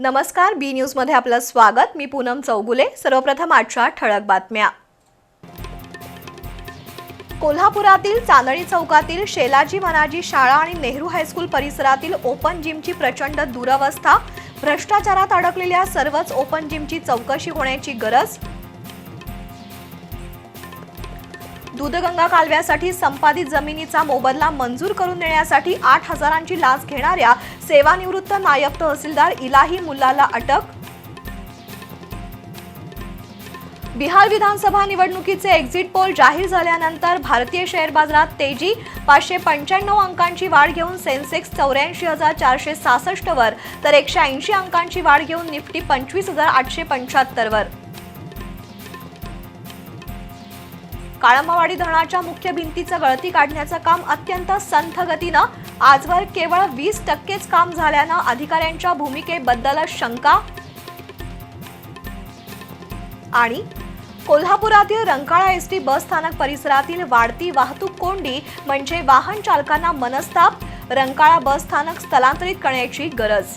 नमस्कार बी न्यूजमध्ये आपलं स्वागत. मी पूनम चौगुले. सर्वप्रथम आजच्या ठळक बातम्या. कोल्हापुरातील चांदणी चौकातील शेलाजी मनाजी शाळा आणि नेहरू हायस्कूल परिसरातील ओपन जिमची प्रचंड दुरवस्था. भ्रष्टाचारात अडकलेल्या सर्वच ओपन जिमची चौकशी होण्याची गरज. दूधगंगा कालव्यासाठी संपादित जमिनीचा मोबदला मंजूर करून देण्यासाठी आठ हजारांची लाच घेणाऱ्या सेवानिवृत्त नायब तहसीलदार इलाही मुल्लाला अटक? बिहार विधानसभा निवडणुकीचे एक्झिट पोल जाहीर झाल्यानंतर भारतीय शेअर बाजारात तेजी. पाचशे पंच्याण्णव अंकांची वाढ घेऊन सेन्सेक्स चौऱ्याऐंशी हजार चारशे सहासष्ट वर तर एकशे ऐंशी अंकांची वाढ घेऊन निफ्टी पंचवीस हजार आठशे पंच्याहत्तर काळंबावाडी धरणाच्या मुख्य भिंतीचं गळती काढण्याचं काम अत्यंत संथ गतीनं आजवर केवळ वीस टक्केच काम झाल्यानं अधिकाऱ्यांच्या भूमिकेबद्दल शंका आणि कोल्हापुरातील रंकाळा एस टी बस स्थानक परिसरातील वाढती वाहतूक कोंडी म्हणजे वाहन चालकांना मनस्ताप रंकाळा बस स्थानक स्थलांतरित करण्याची गरज.